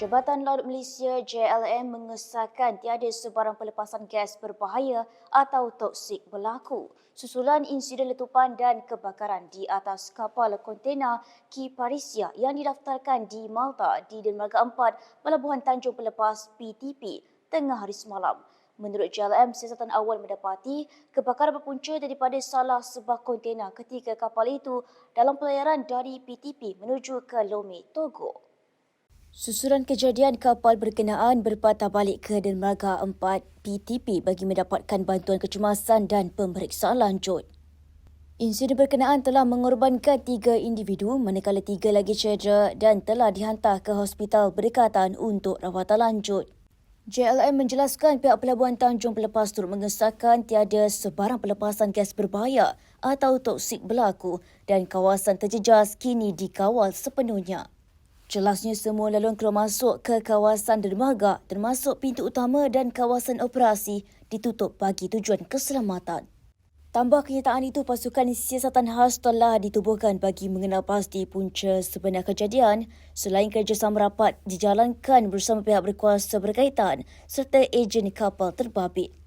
Jabatan Laut Malaysia JLM mengesahkan tiada sebarang pelepasan gas berbahaya atau toksik berlaku susulan insiden letupan dan kebakaran di atas kapal kontena Ki Parisia yang didaftarkan di Malta di Dermaga 4 Pelabuhan Tanjung Pelepas PTP tengah hari semalam. Menurut JLM, siasatan awal mendapati kebakaran berpunca daripada salah sebuah kontena ketika kapal itu dalam pelayaran dari PTP menuju ke Lome, Togo. Susulan kejadian kapal berkenaan berpatah balik ke Dermaga 4 PTP bagi mendapatkan bantuan kecemasan dan pemeriksaan lanjut. Insiden berkenaan telah mengorbankan tiga individu manakala tiga lagi cedera dan telah dihantar ke hospital berdekatan untuk rawatan lanjut. JLM menjelaskan pihak Pelabuhan Tanjung Pelepas turut mengesahkan tiada sebarang pelepasan gas berbahaya atau toksik berlaku dan kawasan terjejas kini dikawal sepenuhnya. Jelasnya semua laluan keluar masuk ke kawasan dermaga termasuk pintu utama dan kawasan operasi ditutup bagi tujuan keselamatan. Tambah kenyataan itu, pasukan siasatan khas telah ditubuhkan bagi mengenal pasti punca sebenar kejadian selain kerjasama rapat dijalankan bersama pihak berkuasa berkaitan serta ejen kapal terbabit.